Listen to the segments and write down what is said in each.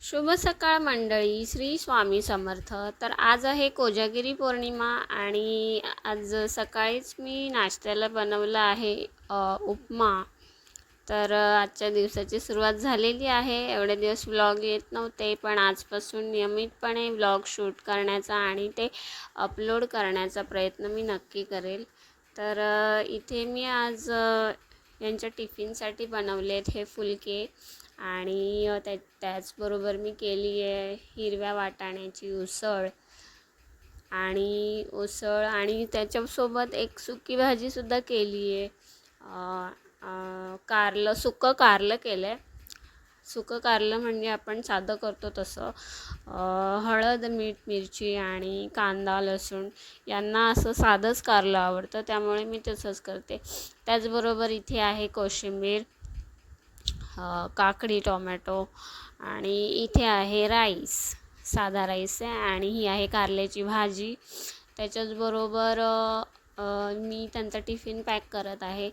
शुभ सकाळ मंडळी श्री स्वामी समर्थ. तर आज आहे कोजागिरी पौर्णिमा आणि आज सकाळीच मी नाश्त्याला बनवलं आहे उपमा. तर आजच्या दिवसाची सुरुवात झालेली आहे. एवढे दिवस व्लॉग येत नव्हते पण आजपासून नियमितपणे व्लॉग शूट करण्याचा आणि ते अपलोड करण्याचा प्रयत्न मी नक्की करेल. तर इथे मी आज यांच्या टिफिनसाठी बनवले आहेत हे फुलके. आणि त्या त्याचबरोबर मी केली आहे हिरव्या वाटाण्याची उसळ. आणि उसळ आणि त्याच्यासोबत एक सुकी भाजीसुद्धा केली आहे. कारलं सुकं कारलं केलं आहे सुकं कारलं म्हणजे आपण साधं करतो तसं. हळद मीठ मिरची आणि कांदा लसूण यांना असं साधंच कारलं आवडतं. त्यामुळे मी तसंच करते. त्याचबरोबर इथे आहे कोशिंबीर काकडी टोमॅटो आणि इथे आहे राईस साधा राईस आहे आणि ही आहे कारल्याची भाजी. त्याच्याचबरोबर मी त्यांचा टिफिन पॅक करत आहे.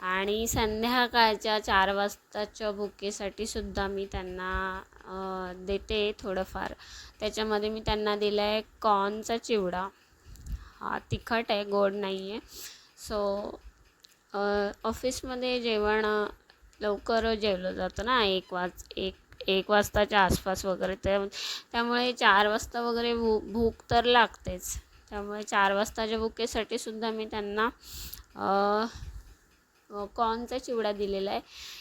आणि संध्याकाळच्या चार वाजताच्या भुकेसाठी सुद्धा मी त्यांना देते थोडंफार. त्याच्यामध्ये मी त्यांना दिलं आहे कॉर्नचा चिवडा. हा तिखट आहे गोड नाही आहे सो ऑफिसमध्ये जेवण लवकर जेवलं जातं ना एक वाज एक एक वाजताच्या आसपास वगैरे. त्या त्यामुळे चार वाजता वगैरे भू भूक तर लागतेच. त्यामुळे चार वाजताच्या बुकेसाठी सुद्धा मी त्यांना कॉर्नचा चिवडा दिलेला आहे.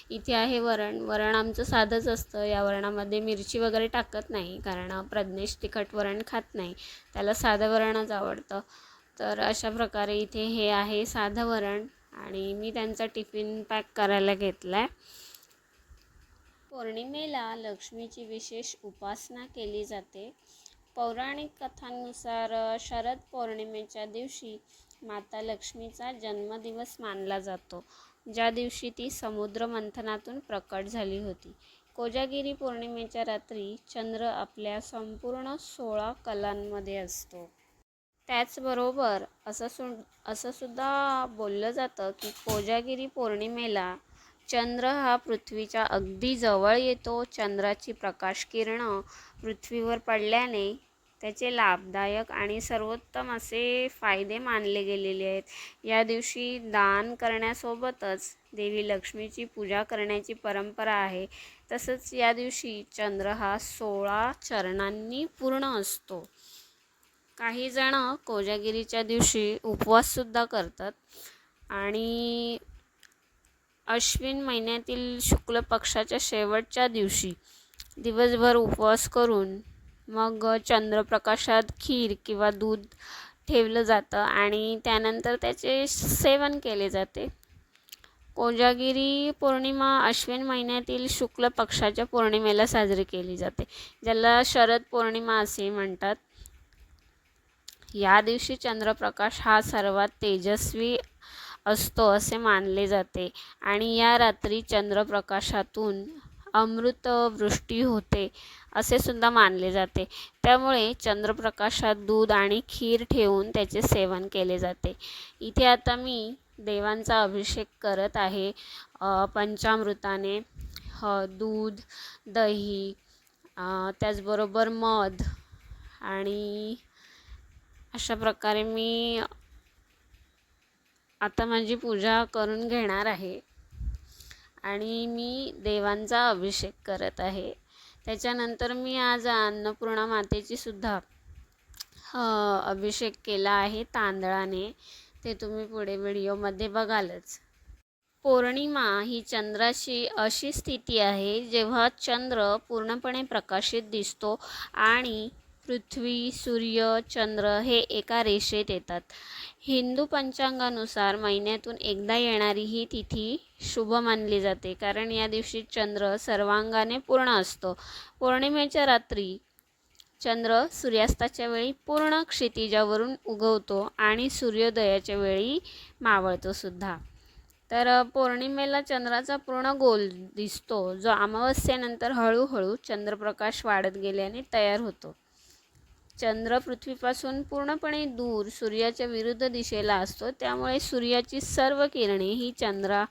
इथे आहे वरण. वरण आमचं साधंच असतं. या वरणामध्ये मिरची वगैरे टाकत नाही कारण प्रज्ञेश तिखट वरण खात नाही. त्याला साधं वरणच आवडतं. तर अशा प्रकारे इथे हे आहे साधं वरण आणि मी त्यांचा टिफिन पॅक करायला घेतला आहे पौर्णिमेला लक्ष्मीची विशेष उपासना केली जाते. पौराणिक कथांनुसार शरद पौर्णिमेच्या दिवशी माता लक्ष्मीचा जन्मदिवस मानला जातो. ज्या दिवशी ती समुद्र मंथनातून प्रकट झाली होती. कोजागिरी पौर्णिमेच्या रात्री चंद्र आपल्या संपूर्ण सोळा कलांमध्ये असतो. त्याचबरोबर असं सु असं सुद्धा बोललं जातं की कोजागिरी पौर्णिमेला चंद्र हा पृथ्वीच्या अगदी जवळ येतो. चंद्राची प्रकाश किरणं पृथ्वीवर पडल्याने त्याचे लाभदायक आणि सर्वोत्तम असे फायदे मानले गेलेले आहेत. या दिवशी दान करण्यासोबतच देवी लक्ष्मीची पूजा करण्याची परंपरा आहे. तसंच या दिवशी चंद्र हा सोळा चरणांनी पूर्ण असतो. काही जण कोजागिरीच्या दिवशी उपवाससुद्धा करतात. आणि अश्विन महिन्यातील शुक्ल पक्षाच्या शेवटच्या दिवशी दिवसभर उपवास करून मग चंद्रप्रकाशात खीर किंवा दूध ठेवलं जातं आणि त्यानंतर त्याचे सेवन केले जाते. कोजागिरी पौर्णिमा अश्विन महिन्यातील शुक्ल पक्षाच्या पौर्णिमेला साजरी केली जाते ज्याला शरद पौर्णिमा असे म्हणतात. या दिवशी चंद्रप्रकाश हा सर्वात तेजस्वी असतो असे मानले जाते आणि या रात्री चंद्रप्रकाशातून अमृतवृष्टी होते असे सुद्धा मानले जाते. त्यामुळे चंद्रप्रकाशात दूध आणि खीर ठेवून त्याचे सेवन केले जाते. इथे आता मी देवांचा अभिषेक करत आहे. पंचामृताने ह दूध दही त्याचबरोबर मध आणि अशा प्रकारे मी आता माझी पूजा करून घेणार आहे. आणि मी देवांचा अभिषेक करत आहे. त्याच्यानंतर मी आज अन्नपूर्णा मातेची सुद्धा अभिषेक केला आहे तांदळाने. ते तुम्ही पुढे व्हिडिओमध्ये बघालच. पौर्णिमा ही चंद्राची अशी स्थिती आहे जेव्हा चंद्र पूर्णपणे प्रकाशित दिसतो आणि पृथ्वी सूर्य चंद्र हे एका रेषेत येतात. हिंदू पंचांगानुसार महिन्यातून एकदा येणारी ही तिथी शुभ मानली जाते. कारण या दिवशी चंद्र सर्वांगाने पूर्ण असतो. पौर्णिमेच्या रात्री चंद्र सूर्यास्ताच्या वेळी पूर्ण क्षितिजावरून उगवतो आणि सूर्योदयाच्या वेळी मावळतो सुद्धा. तर पौर्णिमेला चंद्राचा पूर्ण गोल दिसतो. जो अमावस्येनंतर हळूहळू चंद्रप्रकाश वाढत गेल्याने तयार होतो. चंद्र पृथ्वीपासून पूर्णपणे दूर सूर्याच्या विरुद्ध दिशेला असतो. त्यामुळे सूर्याची सर्व किरणे ही चंद्रा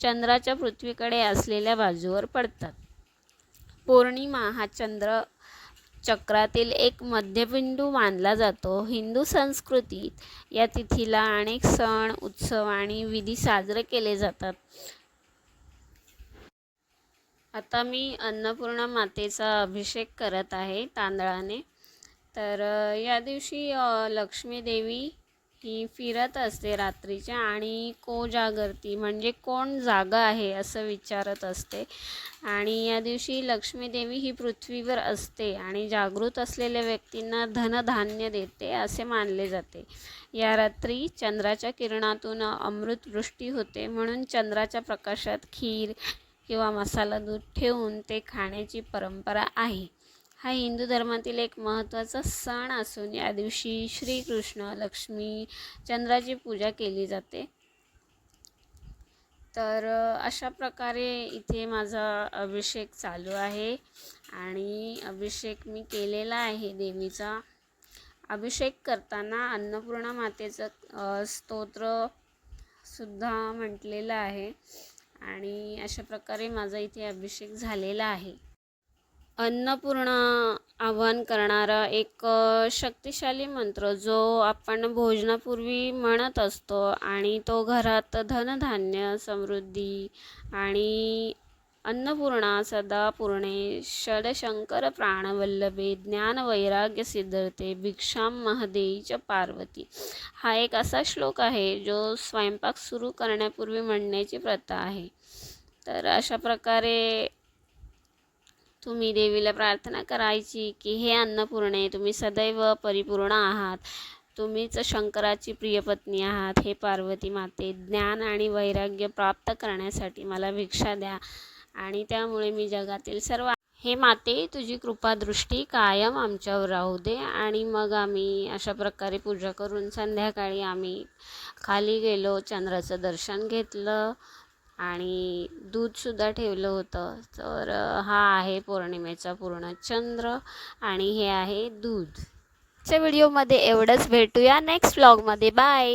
चंद्राच्या पृथ्वीकडे असलेल्या बाजूवर पडतात. पौर्णिमा हा चंद्र चक्रातील एक मध्यबिंदू मानला जातो. हिंदू संस्कृतीत या तिथीला अनेक सण उत्सव आणि विधी साजरे केले जातात. आता मी अन्नपूर्णा मातेचा अभिषेक करत आहे तांदळाने. तर या दिवशी लक्ष्मी देवी ही फिरत असते रात्रीच्या आणि को जागरती म्हणजे कोण जागा आहे असं विचारत असते. आणि या दिवशी लक्ष्मी देवी ही पृथ्वीवर असते आणि जागृत असलेल्या व्यक्तींना धनधान्य देते असे मानले जाते. या रात्री चंद्राच्या किरणातून अमृतवृष्टी होते म्हणून चंद्राच्या प्रकाशात खीर किंवा मसाला दूध ठेवून ते खाण्याची परंपरा आहे. हा हिंदू धर्मातील एक महत्त्वाचा सण असून या दिवशी श्रीकृष्ण लक्ष्मी चंद्राची पूजा केली जाते. तर अशा प्रकारे इथे माझा अभिषेक चालू आहे आणि अभिषेक मी केलेला आहे देवीचा. अभिषेक करताना अन्नपूर्णा मातेचं स्तोत्रसुद्धा स्तोत्र सुद्धा म्हटलेलं आहे आणि अशा प्रकारे माझा इथे अभिषेक झालेला आहे. अन्नपूर्णा आवाहन करणारा एक शक्तिशाली मंत्र जो आपण भोजनापूर्वी म्हणत असतो आणि तो घरात धनधान्य समृद्धी आणि अन्नपूर्णा सदा पूर्णे षडशंकर प्राणवल्लभे ज्ञान वैराग्य सिद्धते भिक्षाम महदेई च पार्वती. हा एक असा श्लोक आहे जो स्वयंपाक सुरू करण्यापूर्वी म्हणण्याची प्रथा आहे. तर अशा प्रकारे तुम्ही देवीला प्रार्थना करायची की हे अन्नपूर्णे तुम्ही सदैव परिपूर्ण आहात. तुम्हीच शंकराची प्रियपत्नी आहात. हे पार्वती माते ज्ञान आणि वैराग्य प्राप्त करण्यासाठी मला भिक्षा द्या. आणि त्यामुळे मी जगातील सर्व हे माते तुझी कृपादृष्टी कायम आमच्यावर राहू दे. आणि मग आम्ही अशा प्रकारे पूजा करून संध्याकाळी आम्ही खाली गेलो चंद्राचं दर्शन घेतलं. आणि दूधसुद्धा ठेवलं होतं. तर हा आहे पौर्णिमेचा पूर्ण चंद्र आणि हे आहे दूध. च्या व्हिडिओमध्ये एवढंच. भेटूया नेक्स्ट व्लॉगमध्ये बाय